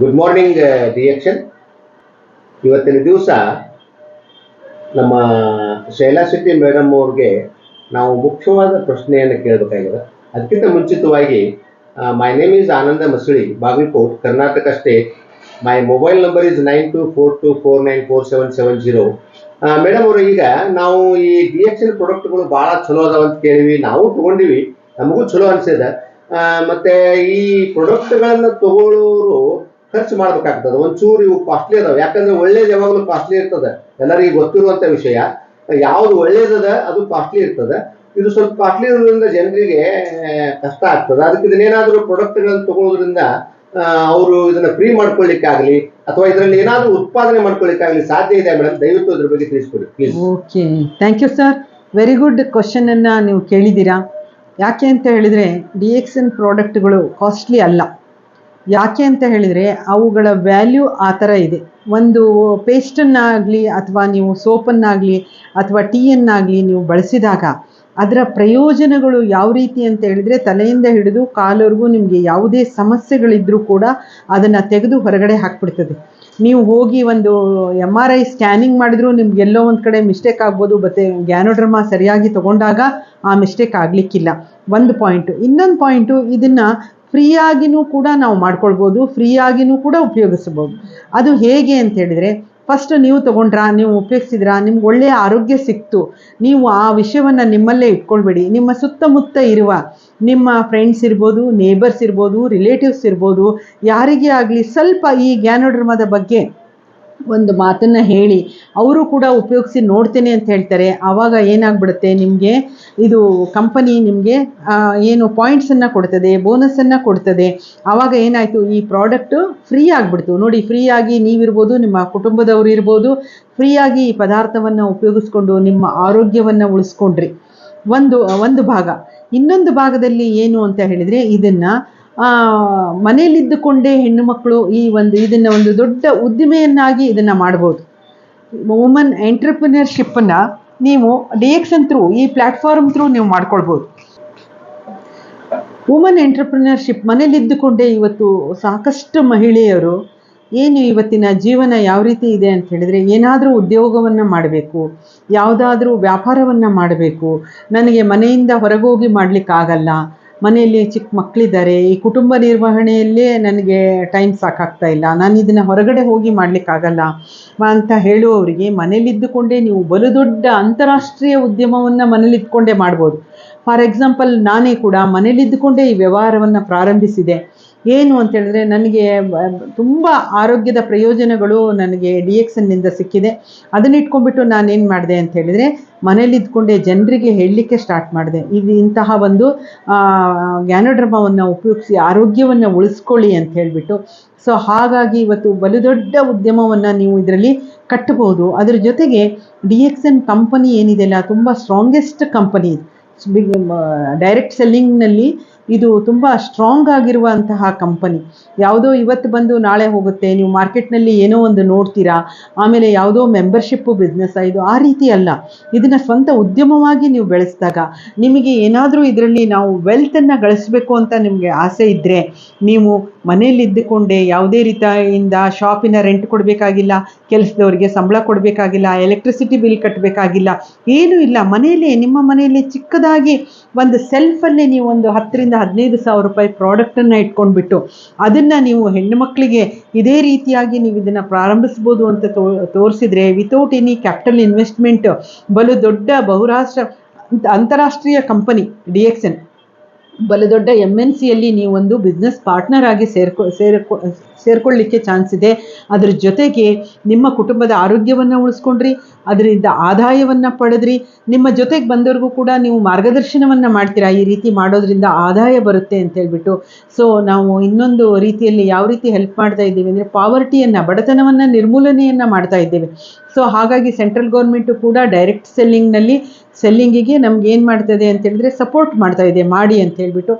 Good morning reaction ಇವತ್ತಿನ ದಿವಸ ನಮ್ಮ ಶೈಲಾ ಶೆಟ್ಟಿ ಮೇಡಮ್ ಅವ್ರಿಗೆ ನಾವು ಮುಖ್ಯವಾದ ಪ್ರಶ್ನೆಯನ್ನು ಕೇಳಬೇಕಾಗಿದೆ. ಅದಕ್ಕಿಂತ ಮುಂಚಿತವಾಗಿ my name is Ananda Masali Bagalkot Karnataka state my mobile number is nine two four two four nine four seven seven zero madam ಅವರು, ಈಗ ನಾವು ಈ ಡಿ ಎಕ್ಸ್ ಎಲ್ ಪ್ರಾಡಕ್ಟ್ಗಳು ಭಾಳ ಚಲೋ ಅದಾವ ಅಂತ ಕೇಳಿವಿ ನಾವು ತಗೊಂಡಿವಿ. ನಮಗೂ ಚಲೋ ಅನ್ಸಿದೆ. ಮತ್ತೆ ಈ ಪ್ರಾಡಕ್ಟ್ಗಳನ್ನ ತಗೊಳ್ಳೋರು ಖರ್ಚು ಮಾಡ್ಬೇಕಾಗ್ತದೆ. ಒಂಚೂರು ಇವು ಕಾಸ್ಟ್ಲಿ ಅದಾವ. ಯಾಕಂದ್ರೆ ಒಳ್ಳೇದು ಯಾವಾಗಲೂ ಕಾಸ್ಟ್ಲಿ ಇರ್ತದೆ. ಎಲ್ಲರಿಗೂ ಗೊತ್ತಿರುವಂತ ವಿಷಯ. ಯಾವ್ದು ಒಳ್ಳೇದದ ಅದು ಕಾಸ್ಟ್ಲಿ ಇರ್ತದೆ. ಇದು ಸ್ವಲ್ಪ ಕಾಸ್ಟ್ಲಿ ಇರೋದ್ರಿಂದ ಜನರಿಗೆ ಕಷ್ಟ ಆಗ್ತದೆ. ಅದಕ್ಕೆ ಇದನ್ನೇನಾದರೂ ಪ್ರಾಡಕ್ಟ್ಗಳನ್ನ ತಗೊಳ್ಳೋದ್ರಿಂದ ಅವರು ಇದನ್ನ ಫ್ರೀ ಮಾಡ್ಕೊಳ್ಳಿಕ್ಕಾಗ್ಲಿ, ಅಥವಾ ಇದರಲ್ಲಿ ಏನಾದರೂ ಉತ್ಪಾದನೆ ಮಾಡ್ಕೊಳ್ಳಿಕ್ಕಾಗ್ಲಿ ಸಾಧ್ಯ ಇದೆ ಮೇಡಮ್ ದಯವಿಟ್ಟು ಅದ್ರ ಬಗ್ಗೆ ತಿಳಿಸ್ಕೊಡಿ please okay thank you sir very good ಕ್ವಶನನ್ನು ನೀವು ಕೇಳಿದ್ದೀರಾ? ಯಾಕೆ ಅಂತ ಹೇಳಿದ್ರೆ ಡಿ ಎಕ್ಸ್ ಎನ್ ಪ್ರಾಡಕ್ಟ್ಗಳು ಕಾಸ್ಟ್ಲಿ ಅಲ್ಲ. ಯಾಕೆ ಅಂತ ಹೇಳಿದರೆ ಅವುಗಳ ವ್ಯಾಲ್ಯೂ ಆ ಥರ ಇದೆ. ಒಂದು ಪೇಸ್ಟನ್ನಾಗಲಿ ಅಥವಾ ನೀವು ಸೋಪನ್ನಾಗಲಿ ಅಥವಾ ಟೀಯನ್ನಾಗಲಿ ನೀವು ಬಳಸಿದಾಗ ಅದರ ಪ್ರಯೋಜನಗಳು ಯಾವ ರೀತಿ ಅಂತ ಹೇಳಿದರೆ ತಲೆಯಿಂದ ಹಿಡಿದು ಕಾಲವರೆಗೂ ನಿಮಗೆ ಯಾವುದೇ ಸಮಸ್ಯೆಗಳಿದ್ದರೂ ಕೂಡ ಅದನ್ನು ತೆಗೆದು ಹೊರಗಡೆ ಹಾಕ್ಬಿಡ್ತದೆ. ನೀವು ಹೋಗಿ ಒಂದು ಎಂ ಆರ್ ಐ ಸ್ಕ್ಯಾನಿಂಗ್ ಮಾಡಿದ್ರೂ ನಿಮ್ಗೆ ಎಲ್ಲೋ ಒಂದು ಕಡೆ ಮಿಸ್ಟೇಕ್ ಆಗ್ಬೋದು, ಮತ್ತು ಗ್ಯಾನೋಡ್ರಮಾ ಸರಿಯಾಗಿ ತಗೊಂಡಾಗ ಆ ಮಿಸ್ಟೇಕ್ ಆಗಲಿಕ್ಕಿಲ್ಲ. ಒಂದು ಪಾಯಿಂಟು ಇನ್ನೊಂದು ಪಾಯಿಂಟು ಇದನ್ನು ಫ್ರೀಯಾಗಿನೂ ಕೂಡ ನಾವು ಮಾಡ್ಕೊಳ್ಬೋದು, ಫ್ರೀಯಾಗಿನೂ ಕೂಡ ಉಪಯೋಗಿಸ್ಬೋದು ಅದು ಹೇಗೆ ಅಂತ ಹೇಳಿದರೆ ಫಸ್ಟ್ ನೀವು ತಗೊಂಡ್ರಾ, ನೀವು ಉಪಯೋಗಿಸಿದ್ರಾ, ನಿಮ್ಗೆ ಒಳ್ಳೆಯ ಆರೋಗ್ಯ ಸಿಕ್ತು, ನೀವು ಆ ವಿಷಯವನ್ನು ನಿಮ್ಮಲ್ಲೇ ಇಟ್ಕೊಳ್ಬೇಡಿ. ನಿಮ್ಮ ಸುತ್ತಮುತ್ತ ಇರುವ ನಿಮ್ಮ ಫ್ರೆಂಡ್ಸ್ ಇರ್ಬೋದು ನೇಬರ್ಸ್ ಇರ್ಬೋದು ರಿಲೇಟಿವ್ಸ್ ಇರ್ಬೋದು, ಯಾರಿಗೇ ಆಗಲಿ ಸ್ವಲ್ಪ ಈ ಗ್ಯಾನೋಡ್ರಮದ ಬಗ್ಗೆ ಒಂದು ಮಾತನ್ನು ಹೇಳಿ, ಅವರು ಕೂಡ ಉಪಯೋಗಿಸಿ ನೋಡ್ತೇನೆ ಅಂತ ಹೇಳ್ತಾರೆ. ಆವಾಗ ಏನಾಗ್ಬಿಡುತ್ತೆ? ನಿಮಗೆ ಇದು ಕಂಪನಿ ನಿಮಗೆ ಏನು ಪಾಯಿಂಟ್ಸನ್ನು ಕೊಡ್ತದೆ ಬೋನಸನ್ನು ಕೊಡ್ತದೆ. ಆವಾಗ ಏನಾಯಿತು? ಈ ಪ್ರಾಡಕ್ಟು ಫ್ರೀ ಆಗಿಬಿಡ್ತು. ನೋಡಿ ಫ್ರೀಯಾಗಿ ನೀವಿರ್ಬೋದು, ನಿಮ್ಮ ಕುಟುಂಬದವರು ಇರ್ಬೋದು ಫ್ರೀಯಾಗಿ ಈ ಪದಾರ್ಥವನ್ನು ಉಪಯೋಗಿಸ್ಕೊಂಡು, ನಿಮ್ಮ ಆರೋಗ್ಯವನ್ನು ಉಳಿಸ್ಕೊಂಡ್ರಿ. ಒಂದು ಒಂದು ಭಾಗ. ಇನ್ನೊಂದು ಭಾಗದಲ್ಲಿ ಏನು ಅಂತ ಹೇಳಿದರೆ, ಇದನ್ನು ಮನೆಯಲ್ಲಿದ್ದುಕೊಂಡೇ ಹೆಣ್ಣು ಮಕ್ಕಳು ಈ ಒಂದು, ಇದನ್ನು ಒಂದು ದೊಡ್ಡ ಉದ್ದಿಮೆಯನ್ನಾಗಿ ಇದನ್ನು ಮಾಡ್ಬೋದು. ವುಮನ್ ಎಂಟರ್ಪ್ರಿನರ್ಶಿಪ್ಪನ್ನು ನೀವು ಡಿ ಎಕ್ಸನ್ ಥ್ರೂ ಈ ಪ್ಲಾಟ್ಫಾರ್ಮ್ ಥ್ರೂ ನೀವು ಮಾಡ್ಕೊಳ್ಬೋದು. ವುಮನ್ ಎಂಟರ್ಪ್ರಿನರ್ಶಿಪ್ ಮನೇಲಿದ್ದುಕೊಂಡೇ ಇವತ್ತು ಸಾಕಷ್ಟು ಮಹಿಳೆಯರು ಏನು ಇವತ್ತಿನ ಜೀವನ ಯಾವ ರೀತಿ ಇದೆ ಅಂತ ಹೇಳಿದರೆ, ಏನಾದರೂ ಉದ್ಯೋಗವನ್ನು ಮಾಡಬೇಕು, ಯಾವುದಾದ್ರೂ ವ್ಯಾಪಾರವನ್ನು ಮಾಡಬೇಕು, ನನಗೆ ಮನೆಯಿಂದ ಹೊರಗೋಗಿ ಮಾಡಲಿಕ್ಕಾಗಲ್ಲ ಮನೆಯಲ್ಲಿ ಚಿಕ್ಕ ಮಕ್ಕಳಿದ್ದಾರೆ ಈ ಕುಟುಂಬ ನಿರ್ವಹಣೆಯಲ್ಲೇ ನನಗೆ ಟೈಮ್ ಸಾಕಾಗ್ತಾ ಇಲ್ಲ. ನಾನು ಇದನ್ನು ಹೊರಗಡೆ ಹೋಗಿ ಮಾಡಲಿಕ್ಕಾಗಲ್ಲ. ಅಂತ ಹೇಳುವವರಿಗೆ ಮನೇಲಿದ್ದುಕೊಂಡೇ ನೀವು ಬಲು ದೊಡ್ಡ ಅಂತಾರಾಷ್ಟ್ರೀಯ ಉದ್ಯಮವನ್ನು ಮನೇಲಿದ್ದುಕೊಂಡೇ ಮಾಡ್ಬೋದು. ಫಾರ್ ಎಕ್ಸಾಂಪಲ್ ನಾನೇ ಕೂಡ ಮನೇಲಿದ್ದುಕೊಂಡೇ ಈ ವ್ಯವಹಾರವನ್ನು ಪ್ರಾರಂಭಿಸಿದೆ. ಏನು ಅಂತ ಹೇಳಿದ್ರೆ ನನಗೆ ತುಂಬ ಆರೋಗ್ಯದ ಪ್ರಯೋಜನಗಳು ನನಗೆ ಡಿ ಎಕ್ಸನ್ನಿಂದ ಸಿಕ್ಕಿದೆ. ಅದನ್ನ ಇಟ್ಕೊಂಡ್ಬಿಟ್ಟು ನಾನೇನು ಮಾಡಿದೆ ಅಂತ ಹೇಳಿದರೆ ಮನೇಲಿದ್ಕೊಂಡೆ ಜನರಿಗೆ ಹೇಳಲಿಕ್ಕೆ ಸ್ಟಾರ್ಟ್ ಮಾಡಿದೆ. ಇದು ಇಂತಹ ಒಂದು ಗ್ಯಾನೋಡ್ರಮವನ್ನು ಉಪಯೋಗಿಸಿ, ಆರೋಗ್ಯವನ್ನು ಉಳಿಸ್ಕೊಳ್ಳಿ ಅಂತ ಹೇಳಿಬಿಟ್ಟು. ಸೊ ಹಾಗಾಗಿ ಇವತ್ತು ಬಲು ದೊಡ್ಡ ಉದ್ಯಮವನ್ನು ನೀವು ಇದರಲ್ಲಿ ಕಟ್ಟಬಹುದು. ಅದರ ಜೊತೆಗೆ ಡಿ ಎಕ್ಸ್ ಎನ್ ಕಂಪನಿ ಏನಿದೆಯಲ್ಲ ತುಂಬ ಸ್ಟ್ರಾಂಗೆಸ್ಟ್ ಕಂಪನಿ ಡೈರೆಕ್ಟ್ ಸೆಲ್ಲಿಂಗ್ನಲ್ಲಿ ಇದು ತುಂಬ ಸ್ಟ್ರಾಂಗ್ ಆಗಿರುವಂತಹ ಕಂಪನಿ ಯಾವುದೋ ಇವತ್ತು ಬಂದು ನಾಳೆ ಹೋಗುತ್ತೆ, ನೀವು ಮಾರ್ಕೆಟ್ನಲ್ಲಿ ಏನೋ ಒಂದು ನೋಡ್ತೀರಾ, ಆಮೇಲೆ ಯಾವುದೋ ಮೆಂಬರ್ಶಿಪ್ಪು ಬಿಸ್ನೆಸ್ ಇದು ಆ ರೀತಿ ಅಲ್ಲ. ಇದನ್ನು ಸ್ವಂತ ಉದ್ಯಮವಾಗಿ ನೀವು ಬೆಳೆಸಿದಾಗ, ನಿಮಗೆ ಏನಾದರೂ ಇದರಲ್ಲಿ ನಾವು ವೆಲ್ತನ್ನು ಗಳಿಸಬೇಕು ಅಂತ ನಿಮಗೆ ಆಸೆ ಇದ್ದರೆ ನೀವು ಮನೆಯಲ್ಲಿದ್ದುಕೊಂಡೇ ಯಾವುದೇ ರೀತಿಯಿಂದ ಶಾಪಿನ ರೆಂಟ್ ಕೊಡಬೇಕಾಗಿಲ್ಲ, ಕೆಲಸದವರಿಗೆ ಸಂಬಳ ಕೊಡಬೇಕಾಗಿಲ್ಲ ಎಲೆಕ್ಟ್ರಿಸಿಟಿ ಬಿಲ್ ಕಟ್ಟಬೇಕಾಗಿಲ್ಲ ಏನೂ ಇಲ್ಲ. ಮನೆಯಲ್ಲೇ, ನಿಮ್ಮ ಮನೆಯಲ್ಲಿ ಚಿಕ್ಕದಾಗಿ ಒಂದು ಸೆಲ್ಫಲ್ಲೇ ನೀವು ಒಂದು ಹತ್ತರಿಂದ ಹದಿನೈದು ಸಾವಿರ ರೂಪಾಯಿ ಪ್ರಾಡಕ್ಟನ್ನು ಇಟ್ಕೊಂಡ್ಬಿಟ್ಟು ಅದನ್ನು ನೀವು ಹೆಣ್ಣು ಮಕ್ಕಳಿಗೆ ಇದೇ ರೀತಿಯಾಗಿ ನೀವು ಇದನ್ನು ಪ್ರಾರಂಭಿಸ್ಬೋದು ಅಂತ ತೋ, ತೋರಿಸಿದ್ರೆ ವಿತೌಟ್ ಎನಿ ಕ್ಯಾಪಿಟಲ್ ಇನ್ವೆಸ್ಟ್ಮೆಂಟ್ ಬಲು ದೊಡ್ಡ ಬಹುರಾಷ್ಟ್ರ, ಅಂತಾರಾಷ್ಟ್ರೀಯ ಕಂಪನಿ ಡಿ ಎಕ್ಸ್ ಬಲು ದೊಡ್ಡ ಎಂ ಎನ್ ಸಿಯಲ್ಲಿ ನೀವೊಂದು ಬಿಸ್ನೆಸ್ ಪಾರ್ಟ್ನರ್ ಆಗಿ ಸೇರ್ಕೊ ಸೇರ್ಕೊ, ಸೇರ್ಕೊಳ್ಳಿಕ್ಕೆ ಚಾನ್ಸ್ ಇದೆ. ಅದ್ರ ಜೊತೆಗೆ ನಿಮ್ಮ ಕುಟುಂಬದ ಆರೋಗ್ಯವನ್ನು ಉಳಿಸ್ಕೊಂಡ್ರಿ, ಅದರಿಂದ ಆದಾಯವನ್ನು ಪಡೆದ್ರಿ. ನಿಮ್ಮ ಜೊತೆಗೆ ಬಂದವ್ರಿಗೂ ಕೂಡ ನೀವು ಮಾರ್ಗದರ್ಶನವನ್ನು ಮಾಡ್ತೀರಾ? ಈ ರೀತಿ ಮಾಡೋದ್ರಿಂದ ಆದಾಯ ಬರುತ್ತೆ ಅಂತ ಹೇಳ್ಬಿಟ್ಟು. ಸೊ ನಾವು ಇನ್ನೊಂದು ರೀತಿಯಲ್ಲಿ ಯಾವ ರೀತಿ ಹೆಲ್ಪ್ ಮಾಡ್ತಾ ಇದ್ದೀವಿ ಅಂದರೆ ಪಾವರ್ಟಿಯನ್ನು ಬಡತನವನ್ನು ನಿರ್ಮೂಲನೆಯನ್ನು ಮಾಡ್ತಾ ಇದ್ದೇವೆ. ಸೊ ಹಾಗಾಗಿ ಸೆಂಟ್ರಲ್ ಗೌರ್ಮೆಂಟು ಕೂಡ ಡೈರೆಕ್ಟ್ ಸೆಲ್ಲಿಂಗ್ನಲ್ಲಿ ಸೆಲ್ಲಿಂಗಿಗೆ ನಮ್ಗೆ ಏನು ಮಾಡ್ತದೆ ಅಂತ ಹೇಳಿದ್ರೆ ಸಪೋರ್ಟ್ ಮಾಡ್ತಾ ಇದೆ, ಮಾಡಿ ಅಂತ ಹೇಳ್ಬಿಟ್ಟು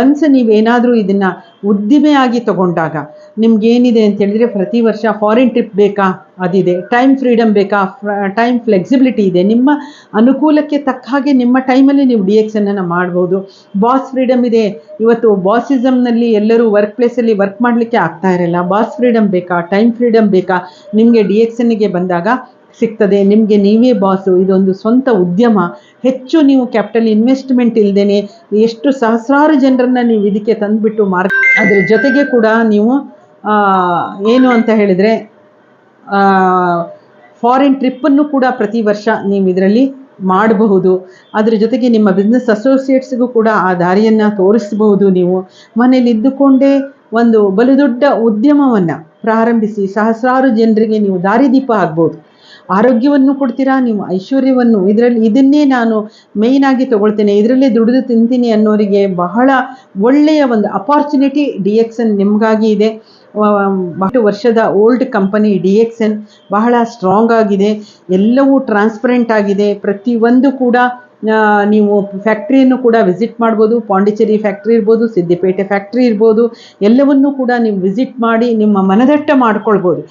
ಒನ್ಸ್ ನೀವೇನಾದರೂ ಇದನ್ನು ಉದ್ದಿಮೆಯಾಗಿ ತಗೊಂಡಾಗ ನಿಮ್ಗೇನಿದೆ ಏನಿದೆ ಅಂತ ಹೇಳಿದ್ರೆ ಪ್ರತಿ ವರ್ಷ ಫಾರಿನ್ ಟ್ರಿಪ್ ಬೇಕಾ? ಅದಿದೆ. ಟೈಮ್ ಫ್ರೀಡಮ್ ಬೇಕಾ? ಟೈಮ್ ಫ್ಲೆಕ್ಸಿಬಿಲಿಟಿ ಇದೆ. ನಿಮ್ಮ ಅನುಕೂಲಕ್ಕೆ ತಕ್ಕ ಹಾಗೆ ನಿಮ್ಮ ಟೈಮಲ್ಲಿ ನೀವು ಡಿ ಎಕ್ಸ್ ಅನ್ನು ಮಾಡ್ಬೋದು. ಬಾಸ್ ಫ್ರೀಡಮ್ ಇದೆ. ಇವತ್ತು ಬಾಸಿಸಮ್ನಲ್ಲಿ ಎಲ್ಲರೂ ವರ್ಕ್ ಪ್ಲೇಸಲ್ಲಿ ವರ್ಕ್ ಮಾಡಲಿಕ್ಕೆ ಆಗ್ತಾ ಇರಲ್ಲ. ಬಾಸ್ ಫ್ರೀಡಮ್ ಬೇಕಾ? ಟೈಮ್ ಫ್ರೀಡಮ್ ಬೇಕಾ? ನಿಮಗೆ ಡಿ ಎಕ್ಸ್ ಎನ್ಗೆ ಬಂದಾಗ ಸಿಗ್ತದೆ, ನಿಮಗೆ ನೀವೇ ಬಾಸು ಇದೊಂದು ಸ್ವಂತ ಉದ್ಯಮ. ಹೆಚ್ಚು ನೀವು ಕ್ಯಾಪಿಟಲ್ ಇನ್ವೆಸ್ಟ್ಮೆಂಟ್ ಇಲ್ಲದೇನೆ ಎಷ್ಟು ಸಹಸ್ರಾರು ಜನರನ್ನು ನೀವು ಇದಕ್ಕೆ ತಂದುಬಿಟ್ಟು ಮಾರ್ ಅದ್ರ ಜೊತೆಗೆ ಕೂಡ ನೀವು ಏನು ಅಂತ ಹೇಳಿದರೆ ಫಾರಿನ್ ಟ್ರಿಪ್ಪನ್ನು ಕೂಡ ಪ್ರತಿ ವರ್ಷ ನೀವು ಇದರಲ್ಲಿ ಮಾಡಬಹುದು. ಅದ್ರ ಜೊತೆಗೆ ನಿಮ್ಮ ಬಿಸ್ನೆಸ್ ಅಸೋಸಿಯೇಟ್ಸ್ಗೂ ಕೂಡ ಆ ದಾರಿಯನ್ನು ತೋರಿಸಬಹುದು ನೀವು. ಮನೇಲಿ ಇದ್ದುಕೊಂಡೇ ಒಂದು ಬಲು ದೊಡ್ಡ ಉದ್ಯಮವನ್ನು ಪ್ರಾರಂಭಿಸಿ, ಸಹಸ್ರಾರು ಜನರಿಗೆ ನೀವು ದಾರಿದೀಪ ಆಗ್ಬೋದು ಆರೋಗ್ಯವನ್ನು ಕೊಡ್ತೀರಾ, ನೀವು ಐಶ್ವರ್ಯವನ್ನು? ಇದರಲ್ಲಿ, ಇದನ್ನೇ ನಾನು ಮೇಯ್ನ್ ಆಗಿ ತಗೊಳ್ತೇನೆ. ಇದರಲ್ಲೇ ದುಡಿದು ತಿಂತೀನಿ ಅನ್ನೋರಿಗೆ ಬಹಳ ಒಳ್ಳೆಯ ಒಂದು ಅಪಾರ್ಚುನಿಟಿ ಡಿ ಎಕ್ಸ್ ಎನ್ ನಿಮಗಾಗಿ ಇದೆ. ಬಹಳ ವರ್ಷದ old company D X N ಬಹಳ ಸ್ಟ್ರಾಂಗ್ ಆಗಿದೆ. ಎಲ್ಲವೂ ಟ್ರಾನ್ಸ್ಪರೆಂಟ್ ಆಗಿದೆ. ಪ್ರತಿಯೊಂದು ಕೂಡ ನೀವು ಫ್ಯಾಕ್ಟ್ರಿಯನ್ನು ಕೂಡ ವಿಸಿಟ್ ಮಾಡ್ಬೋದು ಪಾಂಡಿಚೇರಿ ಫ್ಯಾಕ್ಟ್ರಿ ಇರ್ಬೋದು ಸಿದ್ದಿಪೇಟೆ ಫ್ಯಾಕ್ಟ್ರಿ ಇರ್ಬೋದು, ಎಲ್ಲವನ್ನೂ ಕೂಡ ನೀವು ವಿಸಿಟ್ ಮಾಡಿ ನಿಮ್ಮ ಮನದಟ್ಟ ಮಾಡ್ಕೊಳ್ಬೋದು.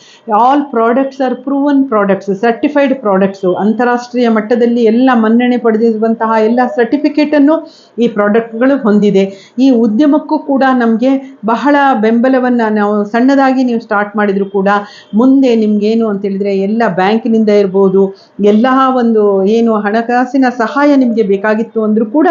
All products are proven products certified products ಅಂತಾರಾಷ್ಟ್ರೀಯ ಮಟ್ಟದಲ್ಲಿ ಎಲ್ಲ ಮನ್ನಣೆ ಪಡೆದಿರುವಂತಹ ಎಲ್ಲ ಸರ್ಟಿಫಿಕೇಟನ್ನು ಈ ಪ್ರಾಡಕ್ಟ್ಗಳು ಹೊಂದಿದೆ. ಈ ಉದ್ಯಮಕ್ಕೂ ಕೂಡ ನಮಗೆ ಬಹಳ ಬೆಂಬಲವನ್ನು ನಾವು ಸಣ್ಣದಾಗಿ ನೀವು ಸ್ಟಾರ್ಟ್ ಮಾಡಿದರೂ ಕೂಡ ಮುಂದೆ ನಿಮಗೇನು ಅಂತೇಳಿದರೆ ಎಲ್ಲ ಬ್ಯಾಂಕಿನಿಂದ ಇರ್ಬೋದು, ಎಲ್ಲ ಒಂದು ಏನು ಹಣಕಾಸಿನ ಸಹಾಯ ನಿಮಗೆ ಬೇಕಾಗಿತ್ತು ಅಂದರೂ ಕೂಡ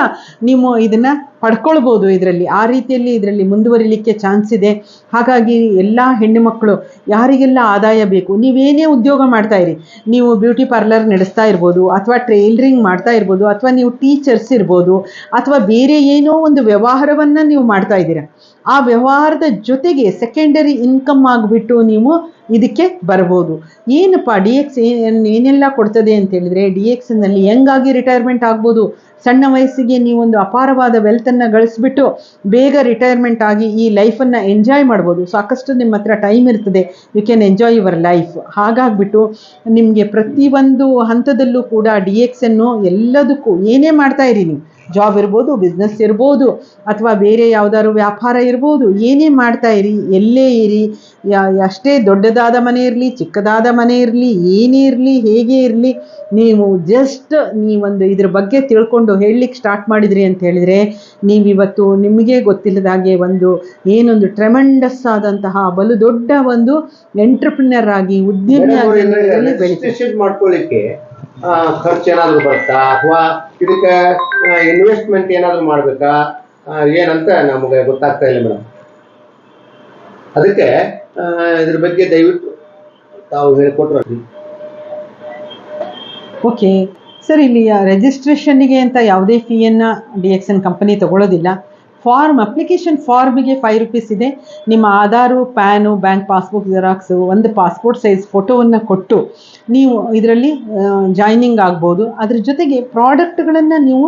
ನೀವು ಇದನ್ನು ಪಡ್ಕೊಳ್ಬೋದು ಇದರಲ್ಲಿ. ಆ ರೀತಿಯಲ್ಲಿ ಇದರಲ್ಲಿ ಮುಂದುವರಿಲಿಕ್ಕೆ ಚಾನ್ಸ್ ಇದೆ. ಹಾಗಾಗಿ ಎಲ್ಲ ಹೆಣ್ಣು ಮಕ್ಕಳು, ಯಾರಿಗೆಲ್ಲ ಆದಾಯ ಬೇಕು, ನೀವೇನೇ ಉದ್ಯೋಗ ಮಾಡ್ತಾ ಇರಿ. ನೀವು ಬ್ಯೂಟಿ ಪಾರ್ಲರ್ ನಡೆಸ್ತಾ ಇರ್ಬೋದು, ಅಥವಾ ಟೈಲರಿಂಗ್ ಮಾಡ್ತಾ ಇರ್ಬೋದು, ಅಥವಾ ನೀವು ಟೀಚರ್ಸ್ ಇರ್ಬೋದು, ಅಥವಾ ಬೇರೆ ಏನೋ ಒಂದು ವ್ಯವಹಾರವನ್ನು ನೀವು ಮಾಡ್ತಾ ಇದ್ದೀರಾ. ಆ ವ್ಯವಹಾರದ ಜೊತೆಗೆ ಸೆಕೆಂಡರಿ ಇನ್ಕಮ್ ಆಗಿಬಿಟ್ಟು ನೀವು ಇದಕ್ಕೆ ಬರ್ಬೋದು. ಏನಪ್ಪ ಡಿ ಎಕ್ಸ್ ಏನೆಲ್ಲ ಕೊಡ್ತದೆ ಅಂತ ಹೇಳಿದ್ರೆ ಡಿ ಎಕ್ಸ್ನಲ್ಲಿ ಹೆಂಗಾಗಿ ರಿಟೈರ್ಮೆಂಟ್ ಆಗ್ಬೋದು? ಸಣ್ಣ ವಯಸ್ಸಿಗೆ ನೀವೊಂದು ಅಪಾರವಾದ ವೆಲ್ತನ್ನು ಗಳಿಸ್ಬಿಟ್ಟು ಬೇಗ ರಿಟೈರ್ಮೆಂಟ್ ಆಗಿ ಈ ಲೈಫನ್ನು ಎಂಜಾಯ್ ಮಾಡ್ಬೋದು. ಸಾಕಷ್ಟು ನಿಮ್ಮ ಹತ್ರ ಟೈಮ್ ಇರ್ತದೆ. You can enjoy your life ಹಾಗಾಗ್ಬಿಟ್ಟು ನಿಮಗೆ ಪ್ರತಿಯೊಂದು ಹಂತದಲ್ಲೂ ಕೂಡ ಡಿ ಎಕ್ಸನ್ನು ಎಲ್ಲದಕ್ಕೂ ಏನೇ ಮಾಡ್ತಾ ಇರಿ ನೀವು. ಜಾಬ್ ಇರ್ಬೋದು ಬಿಸ್ನೆಸ್ ಇರ್ಬೋದು ಅಥವಾ ಬೇರೆ ಯಾವುದಾದ್ರು ವ್ಯಾಪಾರ ಇರ್ಬೋದು ಏನೇ ಮಾಡ್ತಾ ಇರಿ ಎಲ್ಲೇ ಇರಿ ಅಷ್ಟೇ ದೊಡ್ಡದಾದ ಮನೆ ಇರಲಿ ಚಿಕ್ಕದಾದ ಮನೆ ಇರಲಿ ಏನೇ ಇರಲಿ ಹೇಗೆ ಇರಲಿ ನೀವು ಜಸ್ಟ್ ನೀವೊಂದು ಇದ್ರ ಬಗ್ಗೆ ತಿಳ್ಕೊಂಡು ಹೇಳಲಿಕ್ಕೆ ಸ್ಟಾರ್ಟ್ ಮಾಡಿದ್ರಿ ಅಂತ ಹೇಳಿದರೆ ನೀವಿವತ್ತು ನಿಮಗೆ ಗೊತ್ತಿಲ್ಲದಾಗೆ ಒಂದು ಏನೊಂದು ಟ್ರೆಮೆಂಡಸ್ ಆದಂತಹ ಬಲು ದೊಡ್ಡ ಒಂದು ಎಂಟರ್ಪ್ರಿನರ್ ಆಗಿ ಉದ್ಯಮಿಯಾಗಿ ನೀವು ಖರ್ಚು ಏನಾದರೂ ಬರುತ್ತಾ? ಅಥವಾ ಇದಕ್ಕೆ ಇನ್ವೆಸ್ಟ್ಮೆಂಟ್ ಏನಾದರೂ ಮಾಡಬೇಕಾ? ಏನಂತ ನಮಗೆ ಗೊತ್ತಾಗ್ತಾ ಇಲ್ಲ ಮೇಡಮ್. ಅದಕ್ಕೆ ಇದ್ರ ಬಗ್ಗೆ ದಯವಿಟ್ಟು ತಾವು ಹೇಳಿಕೊಟ್ರೆ ಓಕೆ. ಸರ್, ಇಲ್ಲಿ ರಿಜಿಸ್ಟ್ರೇಷನ್ನಿಗೆ ಅಂತ ಯಾವುದೇ ಫೀಯನ್ನು ಡಿ ಎಕ್ಸ್ ಎನ್ ಕಂಪನಿ ತಗೊಳ್ಳೋದಿಲ್ಲ ಫಾರ್ಮ್ ಅಪ್ಲಿಕೇಶನ್ ಫಾರ್ಮಿಗೆ ಫೈವ್ ರುಪೀಸ್ ಇದೆ. ನಿಮ್ಮ Aadhaar, PAN, bank passbook xerox ಒಂದು ಪಾಸ್ಪೋರ್ಟ್ ಸೈಜ್ ಫೋಟೋವನ್ನು ಕೊಟ್ಟು ನೀವು ಇದರಲ್ಲಿ ಜಾಯ್ನಿಂಗ್ ಆಗ್ಬೋದು. ಅದ್ರ ಜೊತೆಗೆ ಪ್ರಾಡಕ್ಟ್ಗಳನ್ನು ನೀವು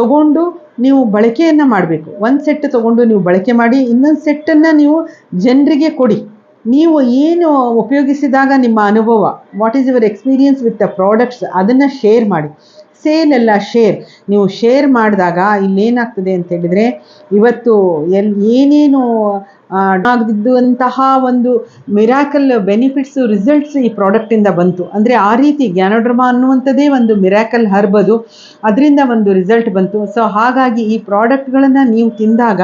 ತಗೊಂಡು ನೀವು ಬಳಕೆಯನ್ನು ಮಾಡಬೇಕು. ಒಂದು ಸೆಟ್ ತಗೊಂಡು ನೀವು ಬಳಕೆ ಮಾಡಿ, ಇನ್ನೊಂದು ಸೆಟ್ಟನ್ನು ನೀವು ಜನರಿಗೆ ಕೊಡಿ. ನೀವು ಏನು ಉಪಯೋಗಿಸಿದಾಗ ನಿಮ್ಮ ಅನುಭವ what is your experience with the products ಅದನ್ನು ಶೇರ್ ಮಾಡಿ. ಸೇಲ್ ಎಲ್ಲ ಶೇರ್. ನೀವು ಶೇರ್ ಮಾಡಿದಾಗ ಇಲ್ಲೇನಾಗ್ತದೆ ಅಂತ ಹೇಳಿದರೆ, ಇವತ್ತು ಎಲ್, ಏನೇನು ಆಗದಿದ್ದಂತಹ ಒಂದು ಮಿರಾಕಲ್ ಬೆನಿಫಿಟ್ಸು, ರಿಸಲ್ಟ್ಸ್ ಈ ಪ್ರಾಡಕ್ಟಿಂದ ಬಂತು. ಅಂದರೆ ಆ ರೀತಿ ಜ್ಞಾನೋಡ್ರಮ ಅನ್ನುವಂಥದ್ದೇ ಒಂದು ಮಿರಾಕಲ್ ಹರ್ಬದು. ಅದರಿಂದ ಒಂದು ರಿಸಲ್ಟ್ ಬಂತು. ಸೊ, ಹಾಗಾಗಿ ಈ ಪ್ರಾಡಕ್ಟ್ಗಳನ್ನು ನೀವು ತಿಂದಾಗ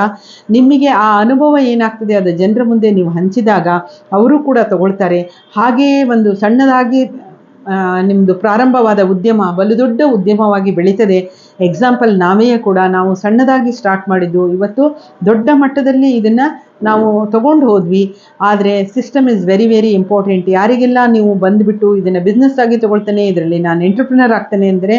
ನಿಮಗೆ ಆ ಅನುಭವ ಏನಾಗ್ತದೆ, ಅದು ಜನರ ಮುಂದೆ ನೀವು ಹಂಚಿದಾಗ, ಅವರು ಕೂಡ ತಗೊಳ್ತಾರೆ. ಹಾಗೆಯೇ ಒಂದು ಸಣ್ಣದಾಗಿ ನಿಮ್ಮದು ಪ್ರಾರಂಭವಾದ ಉದ್ಯಮ ಬಲು ದೊಡ್ಡ ಉದ್ಯಮವಾಗಿ ಬೆಳೀತದೆ. ಎಕ್ಸಾಂಪಲ್ ನಾವೇ ಕೂಡ ನಾವು ಸಣ್ಣದಾಗಿ ಸ್ಟಾರ್ಟ್ ಮಾಡಿದ್ದು. ಇವತ್ತು ದೊಡ್ಡ ಮಟ್ಟದಲ್ಲಿ ಇದನ್ನು ನಾವು ತಗೊಂಡು ಹೋದ್ವಿ. ಆದರೆ system is very very important ಯಾರಿಗೆಲ್ಲ ನೀವು ಬಂದುಬಿಟ್ಟು ಇದನ್ನು ಬಿಸ್ನೆಸ್ ಆಗಿ ತೊಗೊಳ್ತಾನೆ, ಇದರಲ್ಲಿ ನಾನು ಎಂಟರ್ಪ್ರಿನರ್ ಆಗ್ತಾನೆ ಅಂದರೆ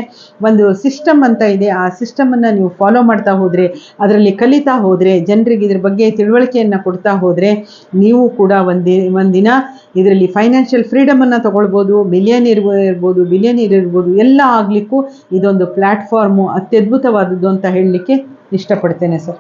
ಒಂದು ಸಿಸ್ಟಮ್ ಅಂತ ಇದೆ. ಆ ಸಿಸ್ಟಮನ್ನು ನೀವು ಫಾಲೋ ಮಾಡ್ತಾ ಹೋದರೆ, ಅದರಲ್ಲಿ ಕಲಿತಾ ಹೋದರೆ, ಜನರಿಗೆ ಇದ್ರ ಬಗ್ಗೆ ತಿಳುವಳಿಕೆಯನ್ನು ಕೊಡ್ತಾ ಹೋದರೆ, ನೀವು ಕೂಡ ಒಂದು, ಒಂದಿನ ಇದರಲ್ಲಿ ಫೈನಾನ್ಷಿಯಲ್ ಫ್ರೀಡಮನ್ನು ತಗೊಳ್ಬೋದು ಮಿಲಿಯನ್ ಇರ್ಬೋದು ಬಿಲಿಯನ್ ಇರ್ಬೋದು, ಎಲ್ಲ ಆಗಲಿಕ್ಕೂ ಇದೊಂದು ಪ್ಲ್ಯಾಟ್ಫಾರ್ಮು ಅತ್ಯದ್ಭುತವಾದದ್ದು ಅಂತ ಹೇಳಲಿಕ್ಕೆ ಇಷ್ಟಪಡ್ತೇನೆ ಸರ್.